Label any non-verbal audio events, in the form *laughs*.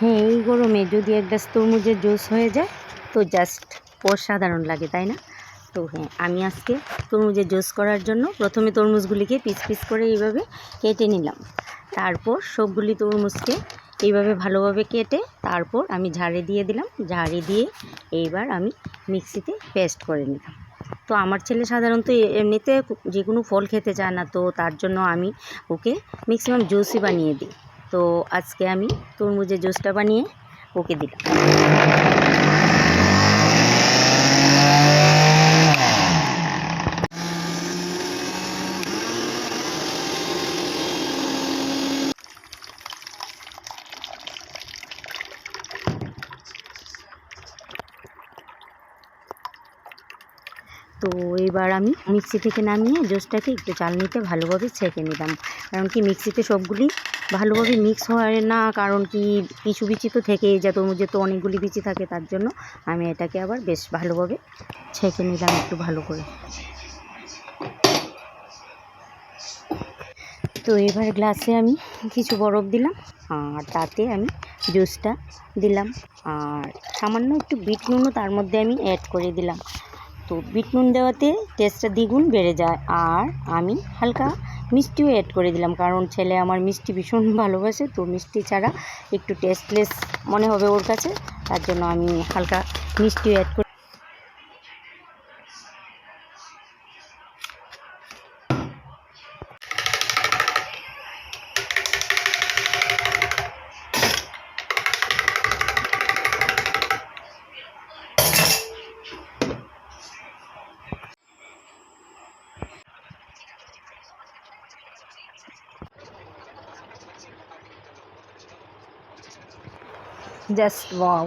হ্যাঁ এই গরমে যদি এক গ্লাস তরমুজের জুস হয়ে যায়, তো জাস্ট অসাধারণ লাগে, তাই না? তো হ্যাঁ আমি আজকে তরমুজের জুস করার জন্য প্রথমে তরমুজগুলিকে পিস পিস করে এইভাবে কেটে নিলাম। তারপর সবগুলি তরমুজকে এইভাবে ভালোভাবে কেটে তারপর আমি ঝাড়ে দিয়ে দিলাম। ঝাড়ে দিয়ে এইবার আমি মিক্সিতে পেস্ট করে নিলাম। তো আমার ছেলে সাধারণত এমনিতে যে কোনো ফল খেতে চায় না, তো তার জন্য আমি ওকে ম্যাক্সিমাম জুসই বানিয়ে দিই। তো আজকে আমি তরমুজের জুসটা বানিয়ে ওকে দিলাম। তো এবার আমি মিক্সি থেকে নামিয়ে জুসটাকে একটু চালনিতে ভালোভাবে ছেঁকে নিলাম। কারণ কি মিক্সিতে সবগুলি ভালোভাবে মিক্স হয় না, কারণ কি কিছু বিচি তো থেকেই যায় তরমুজে তো অনেকগুলি বিচি থাকে, তার জন্য আমি এটাকে আবার বেশ ভালোভাবে ছেঁকে নিলাম একটু ভালো করে। তো এবার গ্লাসে আমি কিছু বরফ দিলাম, আর তাতে আমি জুসটা দিলাম, আর সামান্য একটু বিট নুনও তার মধ্যে আমি অ্যাড করে দিলাম। তো বিট নুন দেওয়াতে টেস্টটা দ্বিগুণ বেড়ে যায় আর আমি হালকা মিষ্টিও অ্যাড করে দিলাম, কারণ ছেলে আমার মিষ্টি ভীষণ *laughs* ভালোবাসে, তো মিষ্টি ছাড়া একটু টেস্টলেস মনে হবে ওর কাছে, তার জন্য আমি হালকা মিষ্টিও অ্যাড করে জাস্ট ওয়াও